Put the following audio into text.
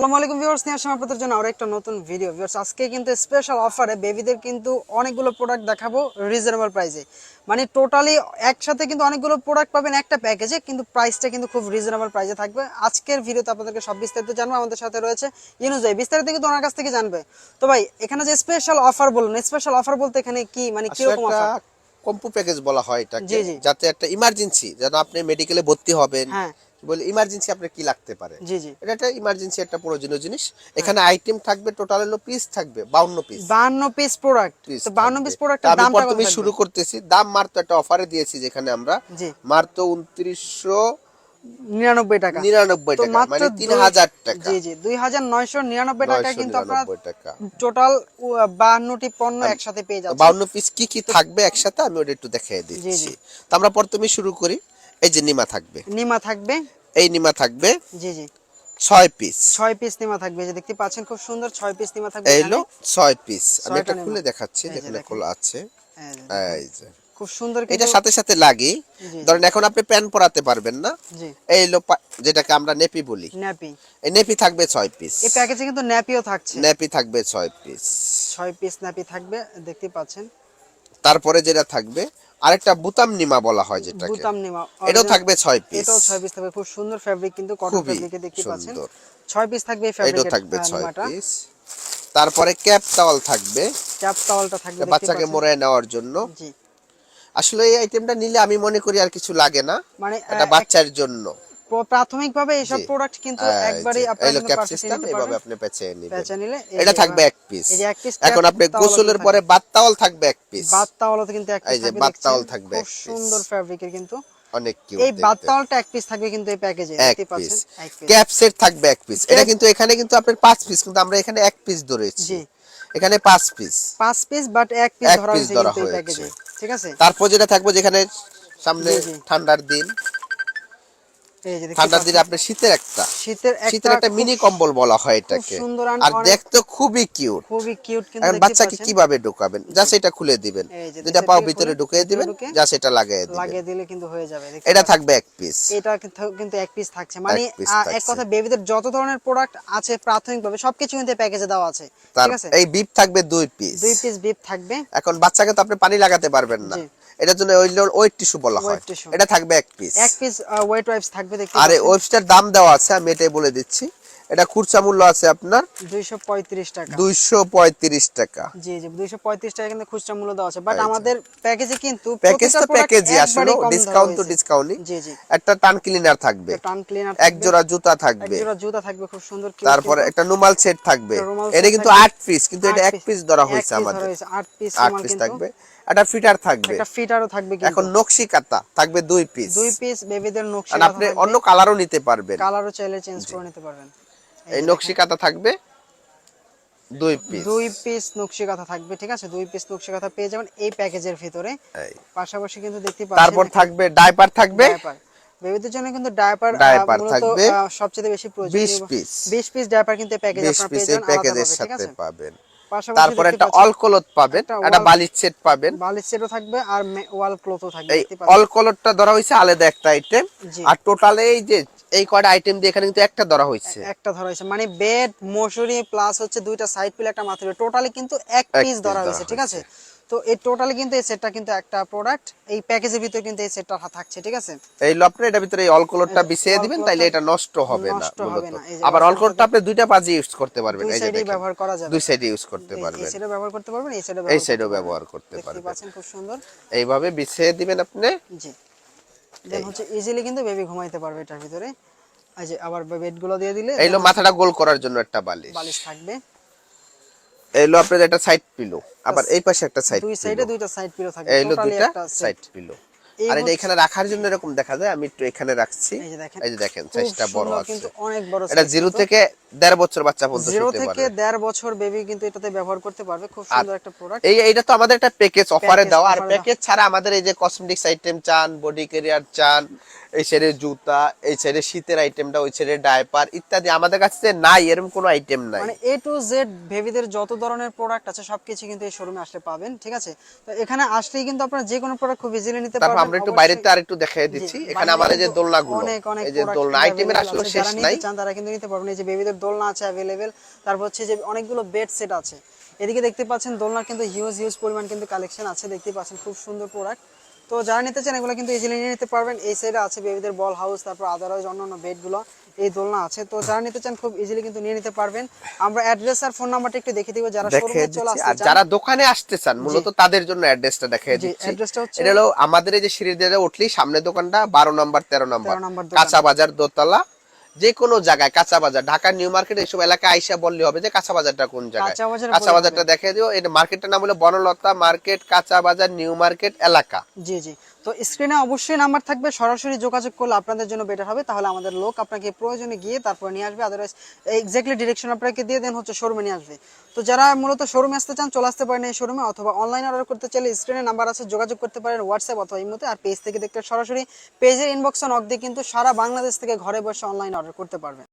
আসসালামু আলাইকুম ভিউয়ার্স নিয়ে আসলাম আপনাদের জন্য আরও একটা নতুন ভিডিও ভিউয়ার্স আজকে কিন্তু স্পেশাল অফারে বেবিদের কিন্তু অনেকগুলো প্রোডাক্ট দেখাবো রিজনেবল প্রাইসে মানে টোটালি একসাথে কিন্তু অনেকগুলো প্রোডাক্ট পাবেন একটা প্যাকেজে কিন্তু প্রাইসটা কিন্তু খুব রিজনেবল প্রাইসে থাকবে। আজকের ভিডিওতে আপনাদেরকে সব বিস্তারিত জানব আমাদের সাথে রয়েছে ইউনুস ভাই। বিস্তারিত কিন্তু ওনার কাছ থেকে জানবে। তো ভাই এখানে যে স্পেশাল অফার বলুন স্পেশাল অফার বলতে এখানে কি মানে কীরকম অফার কম্পো প্যাকেজ বলা হয় এটাকে। যাতে একটা ইমার্জেন্সি যেন আপনি মেডিকেলে ভর্তি হবেন। হ্যাঁ। বলে ইমার্জেন্সি আপনার কি লাগতে পারে? জি জি। এটা একটা ইমার্জেন্সি একটা প্রয়োজনীয় জিনিস। এখানে আইটেম থাকবে টোটাল হলো পিস থাকবে 52 পিস বান্ন পিস প্রোডাক্ট পিস তো বান্ন পিস প্রোডাক্টের আমি কত প্রথমে শুরু করতেছি। দাম মাত্র একটা অফারে দিয়েছি যেখানে আমরা মাত্র 2900 নিরানব্বই টাকা। 99 টাকা মানে দুই- 3000 টাকা। জি জি দুই হাজার নয়শো নিরানব্বই টাকা কিন্তু আপনার 999 টাকা টোটাল বাহান্নটি পণ্য একসাথে পেয়ে যাচ্ছে 52 পিস কি কি থাকবে একসাথে আমি ওটা একটু দেখিয়ে দিচ্ছি জি। তো আমরা প্রথমে শুরু করি। এই যে নিমা থাকবে। নিমা থাকবে। এই নিমা থাকবে জি জি। 6 পিস ছয় পিস নিমা থাকবে। যে দেখতে পাচ্ছেন খুব সুন্দর ছয় পিস নিমা থাকবে ছয় পিস আমি নিমা। খুলে দেখাচ্ছি যেখানে খোলা আছে। এই যে, খুব সুন্দর এটা সাথে সাথে লাগে। ধরেন এখন আপনি প্যান পরাতে পারবেন না। এই পা- যেটাকে আমরা নেপি বলি। ন্যাপি এই নেপি থাকবে ছয় পিস এই প্যাকেজে কিন্তু ন্যাপিও থাকছে। নেপি থাকবে ছয় পিস ছয় পিস ন্যাপি থাকবে দেখতে পাচ্ছেন। তারপরে যেটা থাকবে আরেকটা বুতাম নিমা বলা হয় যেটাকে। বুতাম নিমা এটাও থাকবে ছয় পিস এটাও পিস থাকবে খুব সুন্দর ফেব্রিক কিন্তু কটন ফেব্রিকে দেখতে পাচ্ছেন। পিস থাকবে এই এটাও থাকবে পিস তারপরে ক্যাপ টাওয়াল থাকবে। ক্যাপ টাওয়ালটা থাকবে বাচ্চাকে। মোড়ায় নেওয়ার জন্য। জি। আসলে এই আইটেমটা নিলে আমি মনে করি আর কিছু লাগে না। মানে এটা বাচ্চার জন্য। প্রাথমিকভাবে এইসব প্রোডাক্ট কিন্তু এই একবারই আপনারা ক্যাপ সিস্টেম এভাবে আপনি পেঁচে নেবেন। পেঁচে নিলে এটা থাকবে এক পিস এখন আপনি গোসলের পরে বাত থাকবে এক পিস বাত তাওয়ালও কিন্তু এক এই যে থাকবে বাত দেখছেন? তাওয়াল থাকবে খুব সুন্দর ফ্যাব্রিকের কিন্তু। অনেক কিউট এই বাত তাওয়ালটা এক পিস থাকবে কিন্তু এই প্যাকেজে এক দেখতে পিস পাচ্ছেন ক্যাপ সেট থাকবে এক পিস এটা কিন্তু এখানে কিন্তু আপনার পাঁচ পিস কিন্তু আমরা এখানে এক পিস ধরেছি। জি। এখানে পাঁচ পিস পাঁচ পিস বাট এক পিস ধরা হয়েছে কিন্তু এই প্যাকেজে ঠিক আছে? তারপর যেটা থাকবে যেখানে সামনে। ঠান্ডার দিন ঠান্ডার দিনে আপনার শীতের একটা শীতের শীতের একটা মিনি কম্বল বলা হয় এটাকে। আর দেখতে খুবই কিউট খুবই কিউট কিন্তু বাচ্চাকে কীভাবে ঢোকাবেন? জাস্ট এটা খুলে দিবেন। এই যে দুটা নিচে পাও ভিতরে ঢুকিয়ে দিবেন জাস্ট এটা লাগিয়ে দিবেন। লাগিয়ে দিলে কিন্তু হয়ে যাবে এটা থাকবে এক পিস এটা কিন্তু- এক পিস থাকছে। মানে এক কথা বেবিদের যত ধরনের প্রোডাক্ট আছে প্রাথমিকভাবে সবকিছু কিন্তু প্যাকেজে দেওয়া আছে। ঠিক আছে? এই বিপ থাকবে দুই পিস দুই পিস বিপ থাকবে। এখন বাচ্চাকে তো আপনি পানি লাগাতে পারবেন না। এটার জন্য ওই ওয়েট টিস্যু বলা হয়। এটা থাকবে এক পিস এক পিস ওয়েট ওয়াইপস থাকবে। আর এই ওয়েবসটার দাম দেওয়া আছে আমি এটাই বলে দিচ্ছি। এটা খুচরা মূল্য আছে আপনার দুইশো পঁয়ত্রিশ টাকা। দুইশো পঁয়ত্রিশ টাকা। জি জি দুইশো পঁয়ত্রিশ টাকা কিন্তু খুচরা মূল্য দেওয়া আছে। বাট আমাদের প্যাকেজে কিন্তু প্যাকেজ তো প্যাকেজই আসলে ডিসকাউন্ট তো ডিসকাউন্টই জি জি। একটা টান ক্লিনার থাকবে। টান ক্লিনার এক জোড়া জুতা এক থাকবে জোড়া জুতা থাকবে খুব সুন্দর তারপরে একটা নুমাল সেট থাকবে। এটা কিন্তু থাকবে। আট পিস কিন্তু এটা আট এক পিস ধরা হয়েছে আমাদের। ধরা হয়েছে, আট পিস আট পিস থাকবে। একটা ফিটার থাকবে। একটা ফিটারও থাকবে এখন নকশি কাতা থাকবে দুই পিস দুই পিস বেবিদের নকশি আর আপনি অন্য কালারও নিতে পারবেন। কালারও চাইলে চেঞ্জ করে নিতে পারবেন। এই নকশি কাতা থাকবে দুই পিস দুই পিস নকশি কাঁথা থাকবে ঠিক আছে? দুই পিস নকশি কাঁথা পেয়ে যাবেন এই প্যাকেজের ভিতরে। পাশাপাশি কিন্তু দেখতে পাচ্ছেন তারপর থাকবে ডাইপার থাকবে। ডায়াপার বেবিদের জন্য কিন্তু ডায়াপার Diaper থাকবে সবচেয়ে বেশি প্রয়োজন 20 piece। 20 পিস ডায়াপার কিন্তু প্যাকেজ আপনারা পিস পেয়ে যাবেন প্যাকেজের সাথে আছে? পাবেন। তারপর একটা অল অলকলত পাবেন একটা বালিশ সেট পাবেন। বালিশ সেটও থাকবে আর ওয়াল ক্লথও থাকবে এই অল পাচ্ছেন। ধরা হইছে আলাদা একটা আইটেম আর টোটাল এই যে এই কয়টা আইটেম দিয়ে এখানে কিন্তু একটা ধরা হয়েছে। একটা ধরা হয়েছে। মানে বেড মশুরি প্লাস হচ্ছে দুইটা সাইড পিল একটা মাথা টোটালি কিন্তু এক পিস ধরা ধরা হয়েছে ঠিক আছে? তো এই টোটালি কিন্তু এই সেটটা কিন্তু একটা প্রোডাক্ট এই প্যাকেজের ভিতরে কিন্তু এই সেটটা থাকছে ঠিক আছে? এই লপটা এটার ভিতরে এই অলকলটটা এই যে বিছিয়ে দিবেন তাইলে এটা নষ্ট হবে না আবার অলকলটটা অলকলটটা আপনি দুইটা পাজে ইউজ করতে পারবেন এই যে সাইডেই ব্যবহার করা যাবে। দুই সাইডে ইউজ করতে পারবেন এই সাইডে ব্যবহার করতে পারবেন এই সাইডে এই সাইডেও ব্যবহার করতে দেখতে পারবেন। পাচ্ছেন খুব সুন্দর। এইভাবে বিছিয়ে দিবেন আপনি। জি। দেন হচ্ছে ইজিলি কিন্তু বেবি ঘুমাইতে পারবে এটার ভিতরে। এই যে আবার বেডগুলো দিয়ে দিলে এইলো মাথাটা গোল করার জন্য একটা বালিশ। বালিশ থাকবে। এইলো আপনার একটা সাইড পিলো আবার এই পাশে একটা সাইড দুই সাইডে দুইটা সাইড পিলো এইলো টোটালি দুইটা সাইড পিলো আর এটা এখানে রাখার জন্য এরকম দেখা যায় আমি একটু এখানে রাখছি। এই যে দেখেন এই যে দেখেন সাইজটা বড় আছে। কিন্তু অনেক বড় এটা জিরো থেকে দেড় বছর বাচ্চা পর্যন্ত জিরো থেকে দেড় বছর বেবি কিন্তু এটাতে ব্যবহার করতে পারবে খুব সুন্দর একটা প্রোডাক্ট এই এটা তো আমাদের একটা প্যাকেজ অফারে দেওয়া। আর প্যাকেজ ছাড়া আমাদের এই যে কসমেটিক্স আইটেম চান বডি কেরিয়ার চান এই সাইডে জুতা এই সাইডে শীতের আইটেমটা ওই সাইডে ডাইপার ইত্যাদি আমাদের কাছে নাই এরকম কোনো আইটেম নাই। মানে এ টু জেড বেবিদের যত ধরনের প্রোডাক্ট আছে সবকিছু কিন্তু এই শোরুমে আসলে পাবেন ঠিক আছে? তো এখানে আসলেই কিন্তু আপনারা যে কোনো প্রোডাক্ট খুব ইজিলি নিতে পারবেন আমরা একটু বাইরেতে আর একটু দেখাই দিচ্ছি। এখানে বাইরে এই যে দোলনাগুলো অনেক অনেক এই যে দোলনা আইটেমের আসলে শেষ নাই। চান তারা কিন্তু নিতে পারবেন। এই যে বেবিদের দোলনা আছে অ্যাভেলেবেল তারপর হচ্ছে যে অনেকগুলো বেড সেট আছে। এদিকে দেখতে পাচ্ছেন দোলনার কিন্তু হিউজ হিউজ পরিমাণ কিন্তু কালেকশন আছে দেখতে পাচ্ছেন খুব সুন্দর প্রোডাক্ট তো যারা নিতে চান এগুলো কিন্তু ইজিলি নিয়ে নিতে পারবেন। এই সাইডে আছে বেবিদের বল হাউস তারপর আদারওয়াইজ অন্যান্য বেডগুলো এই দোলনা আছে। তো যারা নিতে চান খুব ইজিলি কিন্তু নিয়ে নিতে পারবেন। আমরা অ্যাড্রেস আর ফোন নাম্বারটা একটু দেখে দিব যারা শোরুমে চলে আসছে আর আসতে চান। যারা দোকানে আসতে চান মূলত তাদের জন্য অ্যাড্রেসটা দেখাই জি, দিচ্ছি। অ্যাড্রেসটা হচ্ছে- এটা হলো আমাদের এই যে সিঁড়ি দিয়ে উঠলি সামনে দোকানটা বারো নম্বর তেরো নম্বর 13 নম্বর। কাঁচা বাজার দোতলা যে কোনো জায়গায় কাঁচা বাজার ঢাকা নিউ মার্কেট এইসব এলাকায় আইসা বললে হবে যে কাঁচা বাজারটা কোন জায়গায়। কাঁচা বাজারটা দেখে দিও এটা মার্কেটটার নাম হলো বনলতা মার্কেট কাঁচা বাজার নিউ মার্কেট এলাকা। জি জি। তো স্ক্রিনে অবশ্যই নাম্বার থাকবে সরাসরি যোগাযোগ করলে আপনাদের জন্য বেটার হবে। তাহলে আমাদের লোক আপনাকে প্রয়োজনে গিয়ে তারপর নিয়ে আসবে। আদারওয়াইজ এক্স্যাক্টলি ডিরেকশন আপনাকে দিয়ে দেন হচ্ছে শোরুমে নিয়ে আসবে। তো যারা মূলত শোরুমে আসতে চান চলে আসতে পারেন এই শোরুমে অথবা অনলাইন অর্ডার করতে চাইলে স্ক্রিনে নাম্বার আছে যোগাযোগ করতে পারেন হোয়াটসঅ্যাপ অথবা ইমোতে আর পেজ থেকে দেখতে সরাসরি পেজের ইনবক্সে নক দিয়ে কিন্তু সারা বাংলাদেশ থেকে ঘরে বসে অনলাইন অর্ডার করতে পারবেন।